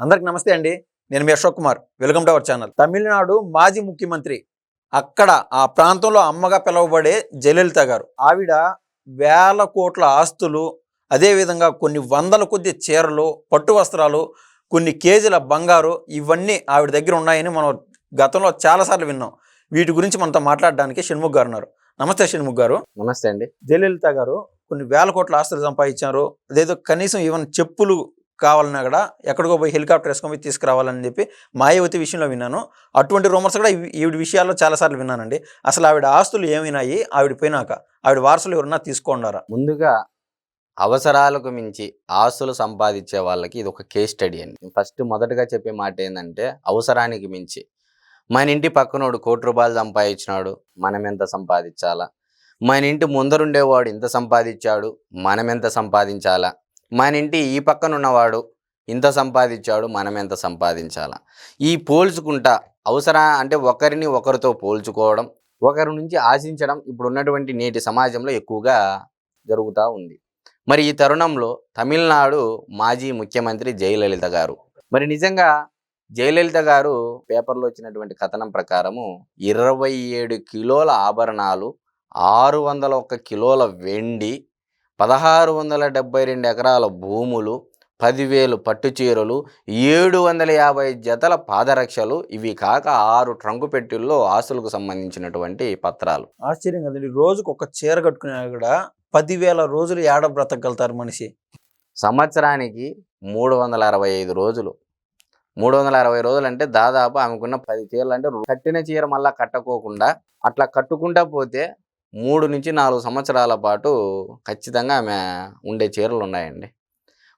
అందరికి నమస్తే అండి. నేను మీ Ashok Kumar. Welcome to our channel. Tamil Nadu మాజీ ముఖ్యమంత్రి అక్కడ ఆ ప్రాంతంలో అమ్మగా పిలువబడే జయలలిత గారు. ఆవిడ వేల కోట్ల ఆస్తులు అదేవిధంగా కొన్ని వందల కొద్ది చీరలు పట్టు వస్త్రాలు కొన్ని కేజీల బంగారు ఇవన్నీ ఆవిడ దగ్గర ఉన్నాయని మనం గతంలో చాలాసార్లు విన్నాం. వీటి గురించి మనతో మాట్లాడడానికి షణ్ముఖ్ గారు ఉన్నారు. నమస్తే షణ్ముఖ్ గారు. నమస్తే అండి. జయలలిత గారు కొన్ని వేల కోట్ల ఆస్తులు సంపాదించారు. అదేదో కనీసం ఈవెన్ చెప్పులు కావాలన్నా కూడా ఎక్కడికో పోయి హెలికాప్టర్ వేసుకొని పోయి తీసుకురావాలని చెప్పి మాయావతి విషయంలో విన్నాను. అటువంటి రూమర్స్ కూడా ఈవిడ విషయాల్లో చాలాసార్లు విన్నానండి. అసలు ఆవిడ ఆస్తులు ఏమైనాయి ఆవిడ పోయినాక ఆవిడ వారసులు ఎవరన్నా తీసుకున్నారా? ముందుగా అవసరాలకు మించి ఆస్తులు సంపాదించే వాళ్ళకి ఇది ఒక కేస్ స్టడీ అండి. ఫస్ట్ మొదటగా చెప్పే మాట ఏంటంటే అవసరానికి మించి. మన ఇంటి పక్కనోడు కోటి రూపాయలు సంపాదించినాడు మనం ఎంత సంపాదించాలా? మన ఇంటి ముందరుండేవాడు ఇంత సంపాదించాడు మనం ఎంత సంపాదించాలా? మన ఇంటి ఈ పక్కన ఉన్నవాడు ఇంత సంపాదించాడు మనం ఎంత సంపాదించాలా. ఈ పోల్చుకుంటా అవసరా అంటే ఒకరిని ఒకరితో పోల్చుకోవడం ఒకరి నుంచి ఆశించడం ఇప్పుడు ఉన్నటువంటి నేటి సమాజంలో ఎక్కువగా జరుగుతూ ఉంది. మరి ఈ తరుణంలో తమిళనాడు మాజీ ముఖ్యమంత్రి జయలలిత గారు. మరి నిజంగా జయలలిత గారు పేపర్లో వచ్చినటువంటి కథనం ప్రకారము ఇరవై ఏడు కిలోల ఆభరణాలు ఆరు వందల ఒక్క కిలోల వెండి పదహారు వందల డెబ్బై రెండు ఎకరాల భూములు పదివేలు పట్టు చీరలు ఏడు వందల యాభై జతల పాదరక్షలు ఇవి కాక ఆరు ట్రంకు పెట్టెల్లో ఆస్తులకు సంబంధించినటువంటి పత్రాలు. ఆశ్చర్యం కదండి. రోజుకు ఒక చీర కట్టుకునే కూడా పదివేల రోజులు ఏడ బ్రతకగలుగుతారు మనిషి? సంవత్సరానికి మూడు వందల అరవై ఐదు రోజులు. మూడు వందల అరవై రోజులు అంటే దాదాపు ఆమెకున్న పది చీరలు అంటే కట్టిన చీర మళ్ళా కట్టుకోకుండా అట్లా కట్టుకుంటా పోతే మూడు నుంచి నాలుగు సంవత్సరాల పాటు ఖచ్చితంగా ఆమె ఉండే చీరలు ఉన్నాయండి.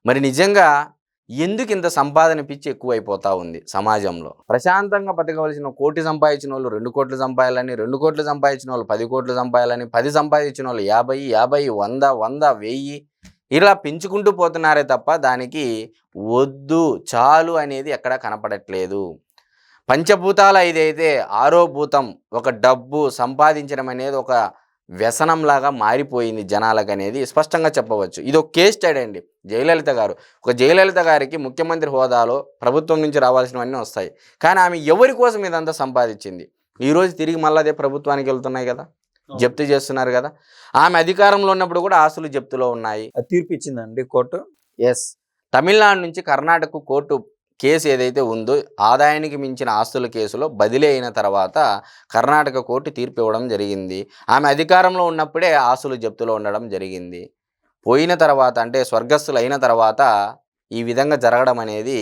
మరి నిజంగా ఎందుకు ఇంత సంపాదన పిచ్చి ఎక్కువైపోతా ఉంది సమాజంలో? ప్రశాంతంగా బతకవలసిన కోటి సంపాదించిన వాళ్ళు రెండు కోట్లు సంపాదాలని రెండు కోట్లు సంపాదించిన వాళ్ళు పది కోట్లు సంపాదాలని పది సంపాదించిన వాళ్ళు యాభై యాభై వంద వంద వెయ్యి ఇలా పెంచుకుంటూ పోతున్నారే తప్ప దానికి వద్దు చాలు అనేది ఎక్కడ కనపడట్లేదు. పంచభూతాలు ఐదైతే ఆరో భూతం ఒక డబ్బు సంపాదించడం అనేది ఒక వ్యసనంలాగా మారిపోయింది జనాలకు అనేది స్పష్టంగా చెప్పవచ్చు. ఇది ఒక కేస్ స్టడీ అండి. జయలలిత గారు. ఒక జయలలిత గారికి ముఖ్యమంత్రి హోదాలో ప్రభుత్వం నుంచి రావాల్సినవన్నీ వస్తాయి. కానీ ఆమె ఎవరి కోసం ఇదంతా సంపాదించింది? ఈరోజు తిరిగి మళ్ళీ అదే ప్రభుత్వానికి వెళ్తున్నాయి కదా? జప్తు చేస్తున్నారు కదా? ఆమె అధికారంలో ఉన్నప్పుడు కూడా ఆస్తులు జప్తులో ఉన్నాయి. తీర్పు ఇచ్చిందండి కోర్టు? ఎస్ తమిళనాడు నుంచి కర్ణాటక కోర్టు కేసు ఏదైతే ఉందో ఆదాయానికి మించిన ఆస్తుల కేసులో బదిలీ అయిన తర్వాత కర్ణాటక కోర్టు తీర్పు ఇవ్వడం జరిగింది. ఆమె అధికారంలో ఉన్నప్పుడే ఆస్తులు జప్తులో ఉండడం జరిగింది. పోయిన తర్వాత అంటే స్వర్గస్థులు అయిన తర్వాత ఈ విధంగా జరగడం అనేది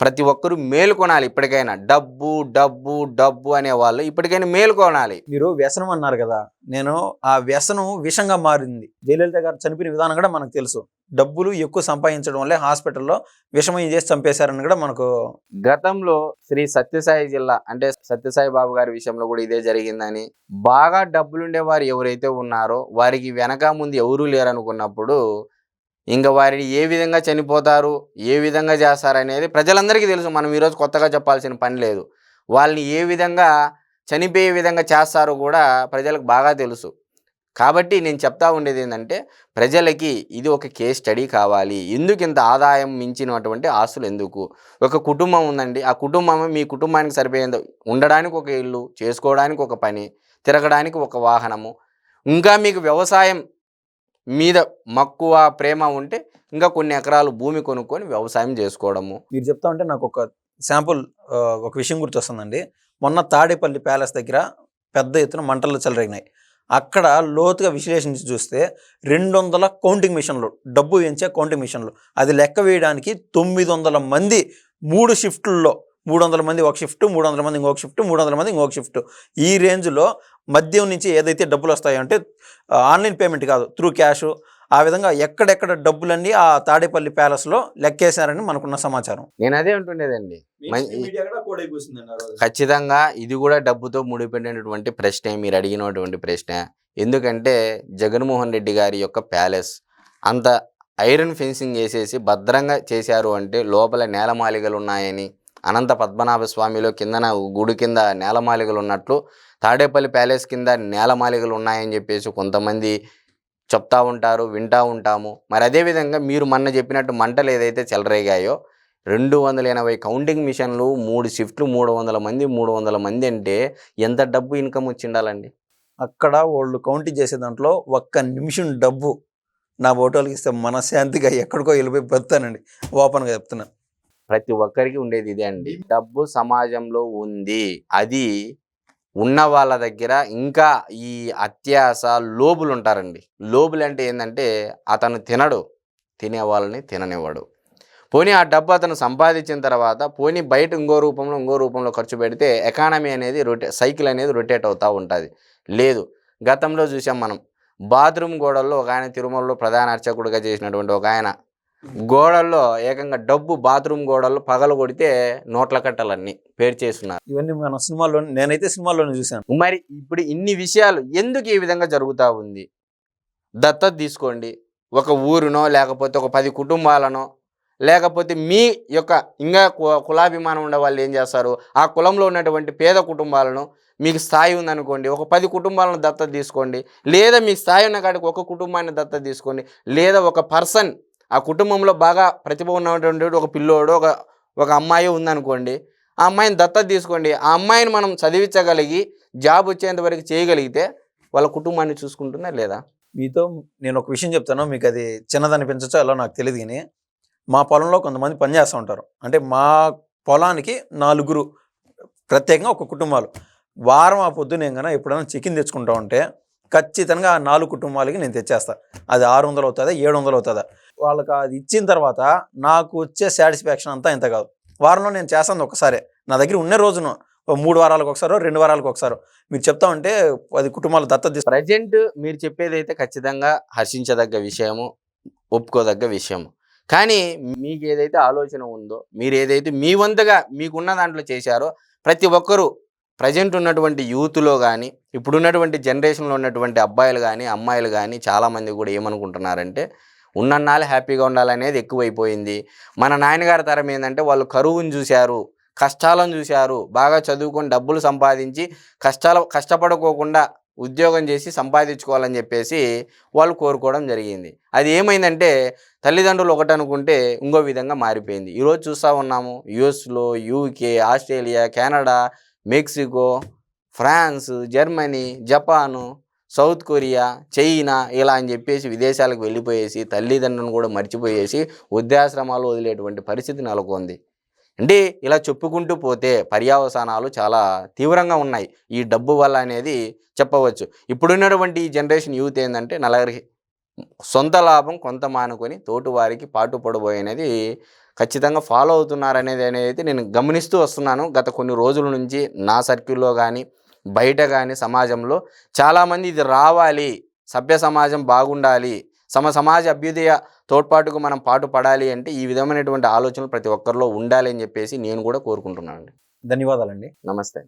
ప్రతి ఒక్కరూ మేలుకొనాలి ఇప్పటికైనా. డబ్బు డబ్బు డబ్బు అనే వాళ్ళు ఇప్పటికైనా మేలుకొనాలి మీరు వ్యసనం అన్నారు కదా నేను ఆ వ్యసనం విషంగా మారింది. జయలలిత గారు చనిపోయిన విధానం కూడా మనకు తెలుసు. డబ్బులు ఎక్కువ సంపాదించడం వల్లే హాస్పిటల్లో విషమం చేసి చంపేశారని కూడా మనకు గతంలో శ్రీ సత్యసాయి జిల్లా అంటే సత్యసాయి బాబు గారి విషయంలో కూడా ఇదే జరిగిందని బాగా డబ్బులుండే వారు ఎవరైతే ఉన్నారో వారికి వెనక ముందు ఎవరూ లేరనుకున్నప్పుడు ఇంకా వారిని ఏ విధంగా చనిపోతారు ఏ విధంగా చేస్తారు అనేది ప్రజలందరికీ తెలుసు. మనం ఈరోజు కొత్తగా చెప్పాల్సిన పని లేదు. వాళ్ళని ఏ విధంగా చనిపోయే విధంగా చేస్తారో కూడా ప్రజలకు బాగా తెలుసు. కాబట్టి నేను చెప్తా ఉండేది ఏంటంటే ప్రజలకి ఇది ఒక కేస్ స్టడీ కావాలి. ఎందుకు ఇంత ఆదాయం మించినటువంటి ఆస్తులు ఎందుకు? ఒక కుటుంబం ఉందండి. ఆ కుటుంబం మీ కుటుంబానికి సరిపోయేంత ఉండడానికి ఒక ఇల్లు చేసుకోవడానికి ఒక పని తిరగడానికి ఒక వాహనము. ఇంకా మీకు వ్యవసాయం మీద మక్కువ ప్రేమ ఉంటే ఇంకా కొన్ని ఎకరాలు భూమి కొనుక్కొని వ్యవసాయం చేసుకోవడము. మీరు చెప్తా ఉంటే నాకు ఒక శాంపుల్ ఒక విషయం గుర్తొస్తుందండి. మొన్న తాడేపల్లి ప్యాలెస్ దగ్గర పెద్ద ఎత్తున మంటలు చెలరేగినాయి. అక్కడ లోతుగా విశ్లేషించి చూస్తే రెండు వందల కౌంటింగ్ మిషన్లు డబ్బు వేయించే కౌంటింగ్ మిషన్లు. అది లెక్క వేయడానికి తొమ్మిది వందల మంది మూడు షిఫ్ట్లలో మూడు వందల మంది ఒక షిఫ్ట్ మూడు వందల మంది ఇంకొక షిఫ్ట్ మూడు వందల మంది ఇంకొక షిఫ్ట్. ఈ రేంజ్లో మద్యం నుంచి ఏదైతే డబ్బులు వస్తాయో అంటే ఆన్లైన్ పేమెంట్ కాదు త్రూ క్యాష్ ఆ విధంగా ఎక్కడెక్కడ డబ్బులన్నీ ఆ తాడేపల్లి ప్యాలెస్లో లెక్కేశారని మనకున్న సమాచారం. నేను అదే అంటుండేదండి. మై- ఖచ్చితంగా ఇది కూడా డబ్బుతో ముడిపడినటువంటి ప్రశ్నే మీరు అడిగినటువంటి ప్రశ్న. ఎందుకంటే జగన్మోహన్ రెడ్డి గారి యొక్క ప్యాలెస్ అంత ఐరన్ ఫెన్సింగ్ వేసేసి భద్రంగా చేశారు అంటే లోపల నేలమాలిగలు ఉన్నాయని అనంత పద్మనాభ స్వామిలో కిందన గుడి కింద నేలమాలిగలు ఉన్నట్లు తాడేపల్లి ప్యాలెస్ కింద నేలమాలిగలు ఉన్నాయని చెప్పేసి కొంతమంది చెప్తా ఉంటారు వింటా ఉంటాము. మరి అదేవిధంగా మీరు మొన్న చెప్పినట్టు మంటలు ఏదైతే చెలరేగాయో రెండు వందల ఎనభై కౌంటింగ్ మిషన్లు మూడు షిఫ్ట్లు మూడు వందల మంది మూడు వందల మంది అంటే ఎంత డబ్బు ఇన్కమ్ వచ్చిండాలండి అక్కడ వాళ్ళు కౌంటింగ్ చేసే దాంట్లో ఒక్క నిమిషం డబ్బు నా ఓటోలకి ఇస్తే మనశ్శాంతిగా ఎక్కడికో వెళ్ళిపోయి బతానండి ఓపెన్గా చెప్తున్నా. ప్రతి ఒక్కరికి ఉండేది ఇదే అండి. డబ్బు సమాజంలో ఉంది. అది ఉన్న వాళ్ళ దగ్గర ఇంకా ఈ అత్యాస లోబులు ఉంటారండి. లోబులు అంటే ఏంటంటే అతను తినడు. తినే వాళ్ళని తిననివ్వడు. పోనీ ఆ డబ్బు అతను సంపాదించిన తర్వాత పోనీ బయట ఇంకో రూపంలో ఇంకో రూపంలో ఖర్చు పెడితే ఎకానమీ అనేది రొటే సైకిల్ అనేది రొటేట్ అవుతూ ఉంటుంది. లేదు. గతంలో చూసాం మనం. బాత్రూమ్ గోడల్లో ఒక ఆయన తిరుమలలో ప్రధాన అర్చకుడిగా చేసినటువంటి ఒక ఆయన గోడల్లో ఏకంగా డబ్బు బాత్రూమ్ గోడల్లో పగలు కొడితే నోట్ల కట్టలన్నీ పేరు చేస్తున్నారు. ఇవన్నీ మన సినిమాల్లో నేనైతే సినిమాల్లోనే చూశాను. మరి ఇప్పుడు ఇన్ని విషయాలు ఎందుకు ఈ విధంగా జరుగుతూ ఉంది? దత్తత తీసుకోండి. ఒక ఊరునో లేకపోతే ఒక పది కుటుంబాలనో లేకపోతే మీ యొక్క ఇంకా కులాభిమానం ఉండే వాళ్ళు ఏం చేస్తారు? ఆ కులంలో ఉన్నటువంటి పేద కుటుంబాలను మీకు స్థాయి ఉందనుకోండి ఒక పది కుటుంబాలను దత్తత తీసుకోండి. లేదా మీ స్థాయి ఉన్న కాడికి ఒక కుటుంబాన్ని దత్తత తీసుకోండి. లేదా ఒక పర్సన్ ఆ కుటుంబంలో బాగా ప్రతిభ ఉన్నటువంటి ఒక పిల్లోడు ఒక ఒక అమ్మాయి ఉందనుకోండి ఆ అమ్మాయిని దత్తత తీసుకోండి. ఆ అమ్మాయిని మనం చదివించగలిగి జాబ్ వచ్చేంత వరకు చేయగలిగితే వాళ్ళ కుటుంబాన్ని చూసుకుంటుందా లేదా? మీతో నేను ఒక విషయం చెప్తాను. మీకు అది చిన్నదనిపించచ్చో ఎలా అలా నాకు తెలియదు కానీ మా పొలంలో కొంతమంది పనిచేస్తూ ఉంటారు. అంటే మా పొలానికి నలుగురు ప్రత్యేకంగా ఒక కుటుంబాలు. వారం ఆ పొద్దు నేను కన్నా ఎప్పుడైనా చికెన్ తెచ్చుకుంటా ఉంటే ఖచ్చితంగా ఆ నాలుగు కుటుంబాలకి నేను తెచ్చేస్తా. అది ఆరు వందలు అవుతుందా ఏడు వందలు అవుతుందా? వాళ్ళకి అది ఇచ్చిన తర్వాత నాకు వచ్చే సాటిస్ఫాక్షన్ అంతా ఇంత కాదు. వారంలో నేను చేస్తాను ఒకసారి నా దగ్గర ఉన్న రోజును మూడు వారాలకు ఒకసారో రెండు వారాలకు ఒకసారో. మీరు చెప్తా ఉంటే అది కుటుంబాలు దత్తత తీసుకు ప్రజెంట్ మీరు చెప్పేది అయితే ఖచ్చితంగా హర్షించదగ్గ విషయము ఒప్పుకోదగ్గ విషయము. కానీ మీకు ఏదైతే ఆలోచన ఉందో మీరు ఏదైతే మీ వంతుగా మీకున్న దాంట్లో చేశారో ప్రతి ఒక్కరూ ప్రజెంట్ ఉన్నటువంటి యూత్లో కానీ ఇప్పుడున్నటువంటి జనరేషన్లో ఉన్నటువంటి అబ్బాయిలు కానీ అమ్మాయిలు కానీ చాలామంది కూడా ఏమనుకుంటున్నారంటే ఉన్నన్నాళ్ళు హ్యాపీగా ఉండాలనేది ఎక్కువైపోయింది. మన నాయనగారి తరం ఏంటంటే వాళ్ళు కరువును చూశారు కష్టాలను చూశారు బాగా చదువుకొని డబ్బులు సంపాదించి కష్టాల కష్టపడుకోకుండా ఉద్యోగం చేసి సంపాదించుకోవాలని చెప్పేసి వాళ్ళు కోరుకోవడం జరిగింది. అది ఏమైందంటే తల్లిదండ్రులు ఒకటి అనుకుంటే ఇంకో విధంగా మారిపోయింది. ఈరోజు చూస్తూ ఉన్నాము యుఎస్లో UK Australia Canada Mexico France Germany Japan South Korea China ఇలా అని చెప్పేసి విదేశాలకు వెళ్ళిపోయేసి తల్లిదండ్రులను కూడా మర్చిపోయేసి వృద్ధాశ్రమాలు వదిలేటువంటి పరిస్థితి నెలకొంది. అంటే ఇలా చెప్పుకుంటూ పోతే పర్యావసానాలు చాలా తీవ్రంగా ఉన్నాయి. ఈ డబ్బు వల్ల అనేది చెప్పవచ్చు. ఇప్పుడున్నటువంటి ఈ జనరేషన్ యూత్ ఏంటంటే నలగరికి సొంత లాభం కొంత మానుకొని తోటి వారికి పాటు పడబోయేది ఖచ్చితంగా ఫాలో అవుతున్నారనేది అనేది నేను గమనిస్తూ వస్తున్నాను. గత కొన్ని రోజుల నుంచి నా సర్కిల్లో కానీ బయట కానీ సమాజంలో చాలామంది ఇది రావాలి సభ్య సమాజం బాగుండాలి సమ సమాజ అభ్యుదయ తోడ్పాటుకు మనం పాటు పడాలి అంటే ఈ విధమైనటువంటి ఆలోచనలు ప్రతి ఒక్కరిలో ఉండాలి అని చెప్పేసి నేను కూడా కోరుకుంటున్నాను ధన్యవాదాలండి. నమస్తే